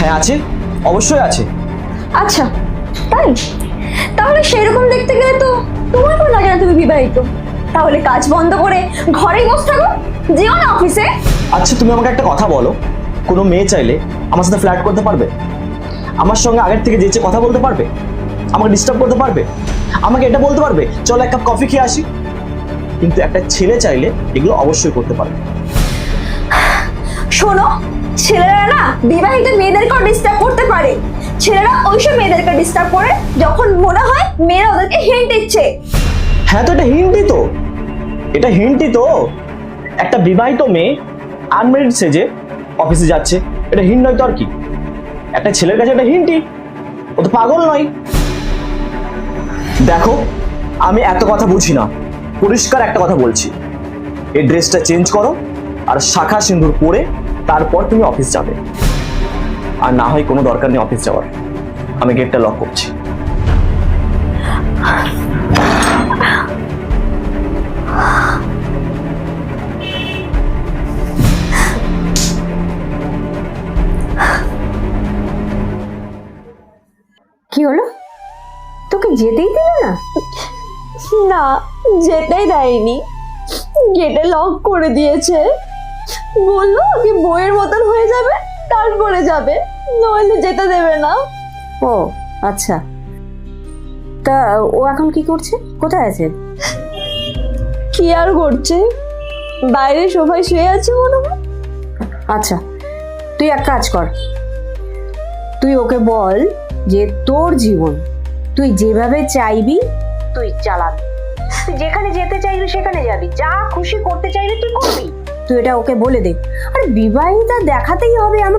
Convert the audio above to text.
হ্যাঁ আছে? অবশ্যই আছে। আচ্ছা তাই? তাহলে সেরকম দেখতে গেলে তো তোমার কোনো লাগে না তুমি বিবাহিত? তাহলে কাজ বন্ধ করে ঘরেই বসে থাকো যেও না অফিসে। আচ্ছা তুমি আমাকে একটা কথা বলো। কোনো মেয়ে চাইলে আমার সাথে ফ্ল্যাট করতে পারবে? আমার সঙ্গে আগের থেকে যেচে কথা বলতে পারবে? আমাকে ডিস্টার্ব করতে পারবে? আমাকে এটা বলতে পারবে? চলো এক কাপ কফি খেয়ে আসি। কিন্তু একটা ছেলে চাইলে এগুলো অবশ্যই করতে পারবে। শোনো, ছেলেরা না বিবাহিত মেয়েদেরকেও ডিস্টার্ব করতে পারে। ছেলেরা ওইসব মেয়েদেরকে ডিস্টার্ব করে যখন মনে হয় মেয়েরা ওদেরকে হিন্ট দিচ্ছে। হ্যাঁ তো, এটা হিন্টই তো। এটা হিন্টই তো। একটা বিবাহিত মেয়ে আনমেরিড সেজে অফিসে যাচ্ছে। এটা হিন্ট নয় তো আর কি? একটা ছেলের কাছে এটা হিন্টই ও তো পাগল নয়। দেখো, আমি এত কথা বুঝি না। পরিষ্কার একটা কথা বলছি। এই ড্রেসটা চেঞ্জ করো আর শাখা সিঁদুর পরে তারপর তুমি অফিস যাবে। আর না হয় কোনো দরকার নেই অফিস যাওয়ার। আমি গেটটা লক করছি। কি হলো? তোকে যেতেই দিল না? না, যেতেই দেয়নি। গেটে লক করে দিয়েছে। বলল আগে বইয়ের মতন হয়ে যাবে তারপরে যাবে। নইলে যেতে দেবে না। ও আচ্ছা। তা ও এখন কি করছে? কোথায় আছে? কি আর করছে? বাইরে সবাই শুয়ে আছে মনে হয়। আচ্ছা তুই এক কাজ কর। তুই ওকে বল যে তোর জীবন তুই যেভাবে চাইবি তুই চালাবি। তুই যেখানে যেতে চাইবি সেখানে যাবি। যা খুশি করতে চাইবি তুই করবি। তুই এটা ওকে বলে দে। আর বিবাহিতা দেখাতেই হবে আমি